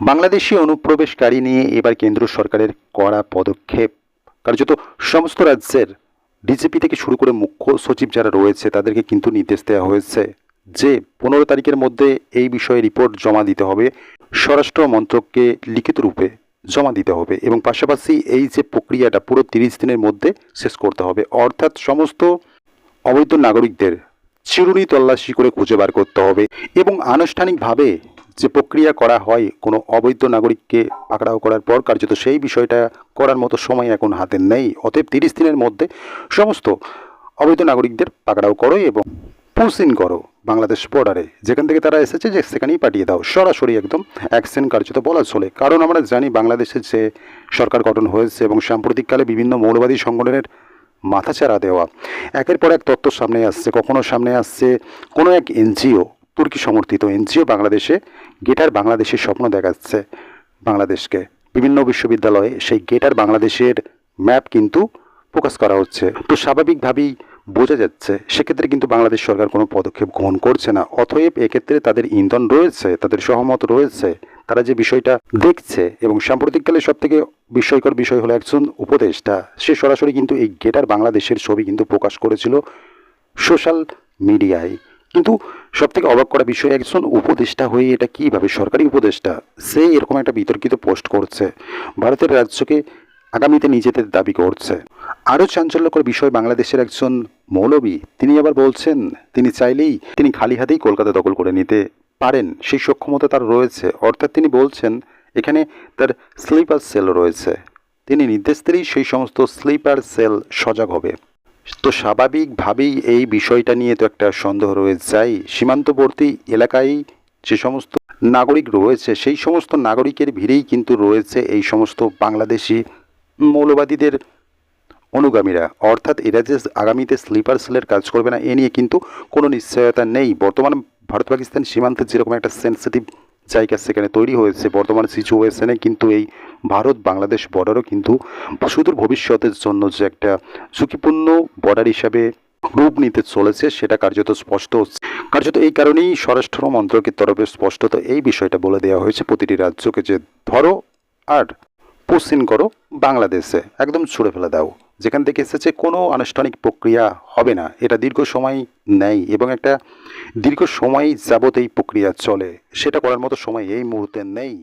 বাংলাদেশি অনুপ্রবেশকারী নিয়ে এবার কেন্দ্র সরকারের কড়া পদক্ষেপ। কার্যত সমস্ত রাজ্যের ডিজিপি থেকে শুরু করে মুখ্য সচিব যারা রয়েছে, তাদেরকে কিন্তু নির্দেশ দেওয়া হয়েছে যে পনেরো তারিখের মধ্যে এই বিষয়ে রিপোর্ট জমা দিতে হবে। স্বরাষ্ট্র মন্ত্রককে লিখিত রূপে জমা দিতে হবে এবং পাশাপাশি এই যে প্রক্রিয়াটা পুরো তিরিশ দিনের মধ্যে শেষ করতে হবে। অর্থাৎ সমস্ত অবৈধ নাগরিকদের চিরুনি তল্লাশি করে খুঁজে বার করতে হবে এবং আনুষ্ঠানিকভাবে যে প্রক্রিয়া করা হয় কোনো অবৈধ নাগরিককে পাকড়াও করার পর কার্যত সেই বিষয়টা করার মতো সময় এখন হাতে নেই। অতএব তিরিশ দিনের মধ্যে সমস্ত অবৈধ নাগরিকদের পাকড়াও করো এবং পুসিন করো বাংলাদেশ বর্ডারে যেখান থেকে তারা এসেছে যে সেখানেই পাঠিয়ে দাও। সরাসরি একদম অ্যাকশন কার্যত বলা চলে। কারণ আমরা জানি বাংলাদেশে যে সরকার গঠন হয়েছে এবং সাম্প্রতিককালে বিভিন্ন মৌলবাদী সংগঠনের মাথাচাড়া দেওয়া। একের পর এক তথ্য সামনে আসছে, কখনো সামনে আসছে কোনো এক এনজিও তুর্কি সমর্থিত এনজিও বাংলাদেশে গেটার বাংলাদেশের স্বপ্ন দেখাচ্ছে বাংলাদেশকে। বিভিন্ন বিশ্ববিদ্যালয়ে সেই গেটার বাংলাদেশের ম্যাপ কিন্তু প্রকাশ করা হচ্ছে। তো স্বাভাবিকভাবেই বোঝা যাচ্ছে, সেক্ষেত্রে কিন্তু বাংলাদেশ সরকার কোনো পদক্ষেপ গ্রহণ করছে না। অতএব এক্ষেত্রে তাদের ইন্ধন রয়েছে, তাদের সহমত রয়েছে, তারা যে বিষয়টা দেখছে এবং সাম্প্রতিককালে সব থেকে বিস্ময়কর বিষয় হলো একজন উপদেষ্টা। সে সরাসরি কিন্তু এই গেটার বাংলাদেশের ছবি কিন্তু প্রকাশ করেছিল সোশ্যাল মিডিয়ায়। কিন্তু সব থেকে অবাক করা বিষয়, একজন উপদেষ্টা হয়ে এটা কীভাবে, সরকারি উপদেষ্টা, সে এরকম একটা বিতর্কিত পোস্ট করছে, ভারতের রাজ্যকে আগামীতে নিজেদের দাবি করছে। আরও চাঞ্চল্যকর বিষয়, বাংলাদেশের একজন মৌলবী, তিনি আবার বলছেন, তিনি চাইলেই তিনি খালি হাতেই কলকাতা দখল করে নিতে পারেন, সেই সক্ষমতা তার রয়েছে। অর্থাৎ তিনি বলছেন, এখানে তার স্লিপার সেল রয়েছে। তিনি নির্দেশ দিলেই সেই সমস্ত স্লিপার সেল সজাগ হবে। তো স্বাভাবিকভাবেই এই বিষয়টা নিয়ে তো একটা সন্দেহ রয়ে যায় সীমান্তবর্তী এলাকায় যে সমস্ত নাগরিক রয়েছে, সেই সমস্ত নাগরিকের ভিড়েই কিন্তু রয়েছে এই সমস্ত বাংলাদেশি মৌলবাদীদের অনুগামীরা। অর্থাৎ এরা যে আগামীতে স্লিপার সেলের কাজ করবে না, এ নিয়ে কিন্তু কোনো নিশ্চয়তা নেই। বর্তমান ভারত পাকিস্তান সীমান্তের যেরকম একটা সেন্সিটিভ জায়গা সেখানে তৈরি হয়েছে, বর্তমান সিচুয়েশনে কিন্তু এই ভারত, বাংলাদেশ বর্ডারও কিন্তু সুদূর ভবিষ্যতের জন্য যে একটা ঝুঁকিপূর্ণ বর্ডার হিসাবে রূপ নিতে চলেছে, সেটা কার্যত স্পষ্ট হচ্ছে। কার্যত এই কারণেই স্বরাষ্ট্র মন্ত্রকের তরফে স্পষ্টত এই বিষয়টা বলে দেওয়া হয়েছে, প্রতিটি রাজ্যকে যে ধরো আর পশ্চিম করো বাংলাদেশে, একদম ছুড়ে ফেলে দাও। যেখান থেকে এসেছে কোনো আনুষ্ঠানিক প্রক্রিয়া হবে না, এটা দীর্ঘ সময় নেয় এবং একটা দীর্ঘ সময় যাবত এই প্রক্রিয়া চলে, সেটা করার মতো সময় এই মুহূর্তে নেই।